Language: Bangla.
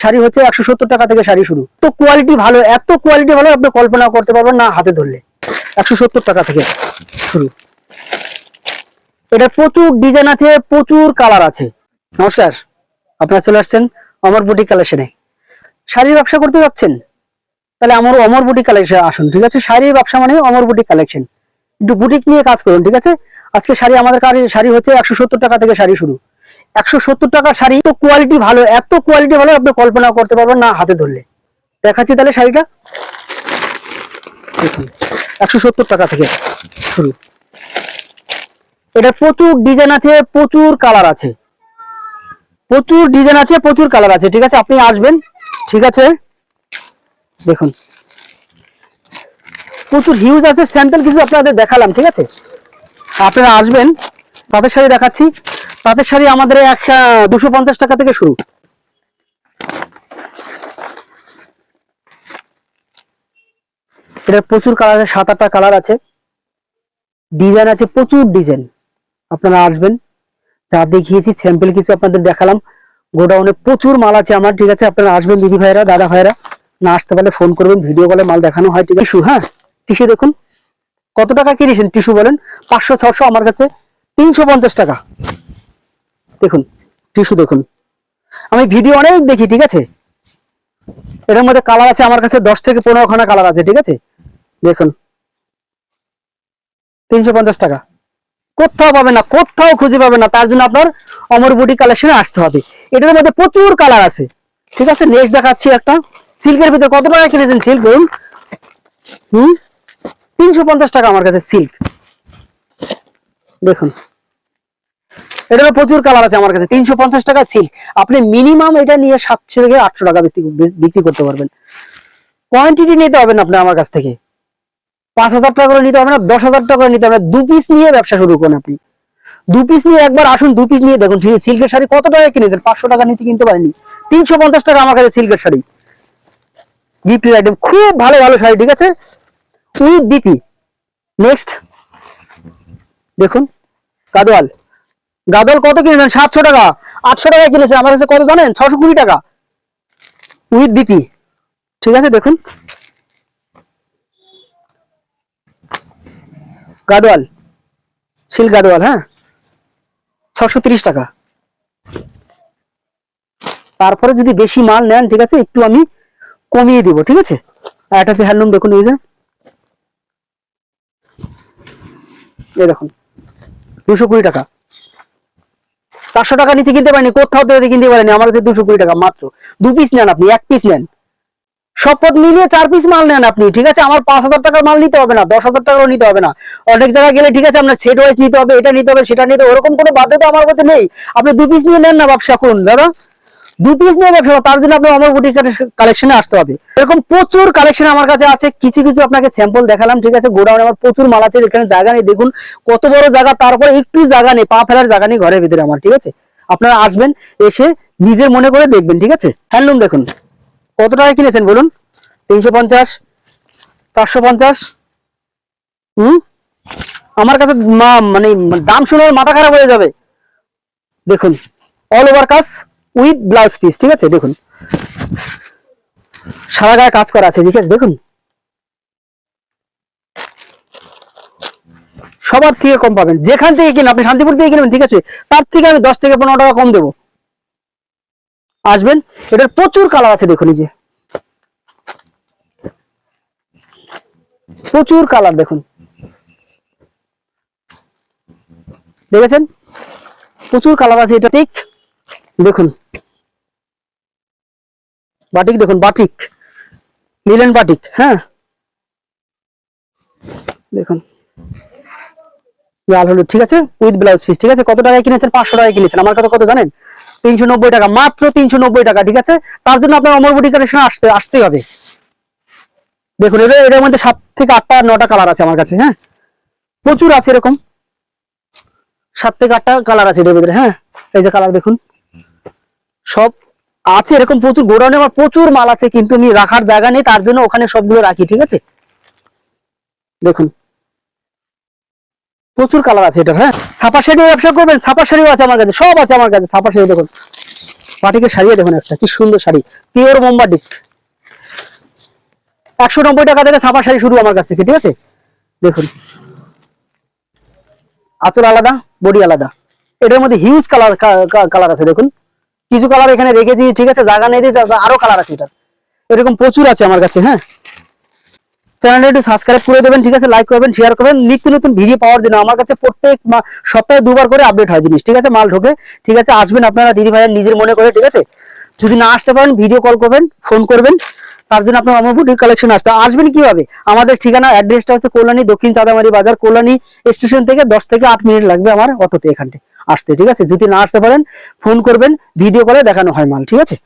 শাড়ি হচ্ছে একশো সত্তর টাকা থেকে শাড়ি শুরু। তো কোয়ালিটি ভালো, এত কোয়ালিটি ভালো আপনি কল্পনা করতে পারবেন না হাতে ধরলে। একশো সত্তর টাকা থেকে শুরু। এটা প্রচুর ডিজাইন আছে, প্রচুর কালার আছে। নমস্কার, আপনারা চলে আসছেন অমর বুটি কালেকশনে শাড়ির ব্যবসা করতে যাচ্ছেন? তাহলে আমার অমর বুটি কালেকশন আসুন, ঠিক আছে? শাড়ির ব্যবসা মানে অমর বুটি কালেকশন একটু বুটিক নিয়ে কাজ করুন, ঠিক আছে? আজকে শাড়ি আমাদের শাড়ি হচ্ছে একশো সত্তর টাকা থেকে শাড়ি শুরু। একশো সত্তর টাকা শাড়ি। তো কোয়ালিটি ভালো, এত কোয়ালিটি ভালো, আপনি কল্পনা করতে পারবেন না হাতে ধরলে। দেখাচ্ছি তাহলে শাড়িটা। একশো সত্তর টাকা থেকে শুরু। এটা প্রচুর ডিজাইন আছে, প্রচুর কালার আছে। প্রচুর ডিজাইন আছে, প্রচুর কালার আছে, ঠিক আছে? আপনি আসবেন, ঠিক আছে? দেখুন। প্রচুর হিউজ আছে স্যাম্পেল কিছু আপনাদের দেখালাম, ঠিক আছে? আপনারা আসবেন, তাদের শাড়ি দেখাচ্ছি। তাঁতের শাড়ি আমাদের এক দুশো পঞ্চাশ টাকা থেকে শুরু। এটা প্রচুর কালার আছে, সাত, আটটা কালার আছে। ডিজাইন আছে, প্রচুর ডিজাইন। আপনারা আসবেন, যা দেখিয়েছি স্যাম্পল কিছু আপনাদের দেখালাম। গোডাউনে প্রচুর মাল আছে আমার, ঠিক আছে? আপনারা আসবেন, দিদি ভাইরা দাদা ভাইরা না আসতে পারলে ফোন করবেন ভিডিও কলে মাল দেখানো হয়, ঠিক আছে? হ্যাঁ? টিস্যু দেখুন। কত টাকা কিনেছেন? টিস্যু বলেন। পাঁচশো ছশো আমার কাছে। তিনশো পঞ্চাশ টাকা। দেখুন, টিস্যু দেখুন। আমি ভিডিও অনেক দেখি, ঠিক আছে? এটার মধ্যে কালার আছে, আমার কাছে দশ থেকে পনেরো খানা কালার আছে, ঠিক আছে? দেখুন। তিনশো পঞ্চাশ টাকা। কোথাও পাবে না, কোথাও খুঁজে পাবে না, তার জন্য আপনার অমর বুটি কালেকশনে আসতে হবে। এটার মধ্যে প্রচুর কালার আছে, ঠিক আছে? নেক্সট দেখাচ্ছি একটা। সিল্কের ভিতরে কত টাকা কিনেছেন সিল্ক বলুন? হুম? তিনশো পঞ্চাশ টাকা আমার কাছে সিল্ক দেখুন। এটারও প্রচুর কালার আছে আমার কাছে, তিনশো পঞ্চাশ টাকা সিল্ক আপনি মিনিমাম এটা নিয়ে সাতশো থেকে আটশো টাকা বিক্রি- করতে পারবেন। কোয়ান্টিটি নিতে হবে না আপনি আমার কাছ থেকে। পাঁচ হাজার টাকা করে নিতে হবে না, দশ হাজার টাকা করে নিতে হবে দু পিস নিয়ে ব্যবসা শুরু করুন আপনি। দু পিস নিয়ে একবার আসুন, দু পিস নিয়ে দেখুন সিল্কের শাড়ি কত টাকা কিনেছেন? পাঁচশো টাকা নিচে কিনতে পারেনি তিনশো পঞ্চাশ টাকা আমার কাছে সিল্কের শাড়ি। গিফটের আইটেম খুব ভালো ভালো শাড়ি, ঠিক আছে? উইথ বিপি নেক্সট দেখুন গাদোয়াল গাদোয়াল কত কিনেছেন? সাতশো টাকা। আটশো টাকায় কিনেছেন। আমার কাছে কত জানেন? ছশো কুড়ি টাকা। With B. ঠিক আছে, দেখুন। গাদোয়াল। সিল্ক গাদোয়াল হ্যাঁ? ছশো তিরিশ টাকা। তারপরে যদি বেশি মাল নেন, ঠিক আছে, একটু আমি কমিয়ে দিব, ঠিক আছে? আর একটা হচ্ছে হ্যান্ডলুম দেখুন, এই যে। এই দেখুন। দুশো কুড়ি টাকা। চারশো টাকা নিচে কিনতে পারেনি, কোথাও তো কিনতে পারেনি, আমার কাছে দুশো কুড়ি টাকা মাত্র। দু পিস নেন আপনি, এক পিস নেন। শপথ মিলিয়ে চার পিস মাল নেন আপনি, ঠিক আছে? আমার পাঁচ হাজার টাকার মাল নিতে হবে না, দশ হাজার টাকারও নিতে হবে না। অনেক জায়গায় গেলে ঠিক আছে, আপনার সেট ওয়াইজ নিতে হবে, এটা নিতে হবে, সেটা নিতে হবে, ওরকম কোনো বাধ্যতা আমার মধ্যে নেই। আপনি দু পিস নিয়ে নেন না ব্যবসা করুন দাদা। দু পিস নিয়ে ব্যবসা তার জন্য আপনার আমার বুটিক কালেকশনে আসতে হবে। এরকম প্রচুর কালেকশন আমার কাছে আছে, কিছু কিছু আপনাকে স্যাম্পল দেখালাম, ঠিক আছে? গোডাউনে আমার প্রচুর মাল আছে, এখানে জায়গা নেই। দেখুন, কত বড় জায়গা, তারপরে একটু জায়গা নেই, পা ফেলার জায়গা নেই ঘরের ভিতরে আমার, ঠিক আছে? আপনারা আসবেন, এসে নিজের মনে করে দেখবেন, ঠিক আছে? হ্যান্ডলুম দেখুন, কত টাকা কিনেছেন বলুন? তিনশো পঞ্চাশ, চারশো পঞ্চাশ, হুম? আমার কাছে মানে দাম শুনে মাথা খারাপ হয়ে যাবে। দেখুন অল ওভার কাজ উইথ ব্লাউজ পিস, ঠিক আছে? দেখুন। সারা গায়ে কাজ করা আছে, ঠিক আছে? দেখুন। সবার থেকে কম পাবেন। যেখান থেকে কিনেন, আপনি শান্তিপুর থেকে কিনবেন, ঠিক আছে? তার থেকে আমি দশ থেকে পনেরো টাকা কম দেবো। আসবেন? এটার প্রচুর কালার আছে, দেখুন এই যে। প্রচুর কালার, দেখুন। দেখেছেন? প্রচুর কালার আছে এটা, ঠিক? দেখুন। বাটিক দেখুন, বাটিক। লিলেন বাটিক হ্যাঁ? দেখুন। লাল হলুদ, ঠিক আছে? উইথ ব্লাউজ পিস, ঠিক আছে? কত টাকায় কিনেছেন? পাঁচশো টাকায় কিনেছেন। আমার কাছে কত জানেন? তিনশো নব্বই টাকা, মাত্র তিনশো নব্বই টাকা, ঠিক আছে? তার জন্য আপনার অমর বুটি কালেকশনে আসতে, আসতেই হবে। দেখুন এটা এটার মধ্যে সাত থেকে আটটা, নটা কালার আছে আমার কাছে হ্যাঁ? প্রচুর আছে এরকম। সাত থেকে আটটা কালার আছে এটার ভিতরে হ্যাঁ? এই যে কালার দেখুন। সব আছে, এরকম প্রচুর গোডাউনে আমার প্রচুর মাল আছে, কিন্তু আমি রাখার জায়গা নেই, তার জন্য ওখানে সবগুলো রাখি, ঠিক আছে? দেখুন। প্রচুর কালার আছে এটা হ্যাঁ? ছাপা শাড়ি ব্যবসা করবেন, ছাপা শাড়িও আছে আমার কাছে, সব আছে আমার কাছে, ছাপা শাড়ি দেখুন। পাটিকে শাড়ি দেখুন একটা, কি সুন্দর শাড়ি পিওর মোমবাটিক একশো নব্বই টাকা থেকে ছাপা শাড়ি শুরু আমার কাছ থেকে, ঠিক আছে? দেখুন। আঁচল আলাদা, বডি আলাদা। এটার মধ্যে হিউজ কালার কালার আছে, দেখুন। কিছু কালার এখানে রেখে দিয়ে ঠিক আছে? জায়গা নেই দিয়ে আরও কালার আছে এটা। এরকম প্রচুর আছে আমার কাছে হ্যাঁ? চ্যানেলটা একটু সাবস্ক্রাইব করে দেবেন, ঠিক আছে? লাইক করবেন শেয়ার করবেন। নিত্য নতুন ভিডিও পাওয়ার জন্য আমার কাছে প্রত্যেক সপ্তাহে দুবার করে আপডেট হয় জিনিস, ঠিক আছে? মাল ঢোকে, ঠিক আছে? আসবেন আপনারা, দিদি ভাইয়ের নিজের মনে করে, ঠিক আছে? যদি না আসতে পারেন ভিডিও কল করবেন ফোন করবেন, তার জন্য আপনার আমার কালেকশন আসতে আসবেন কীভাবে? আমাদের ঠিকানা অ্যাড্রেসটা হচ্ছে কল্যাণী, দক্ষিণ চাঁদামারি বাজার, কল্যাণী স্টেশন থেকে দশ থেকে আট মিনিট লাগবে আমার অটোতে এখানটে আসতে, ঠিক আছে? যদি না আসতে পারেন ফোন করবেন ভিডিও করে দেখানো হয় মাল, ঠিক আছে?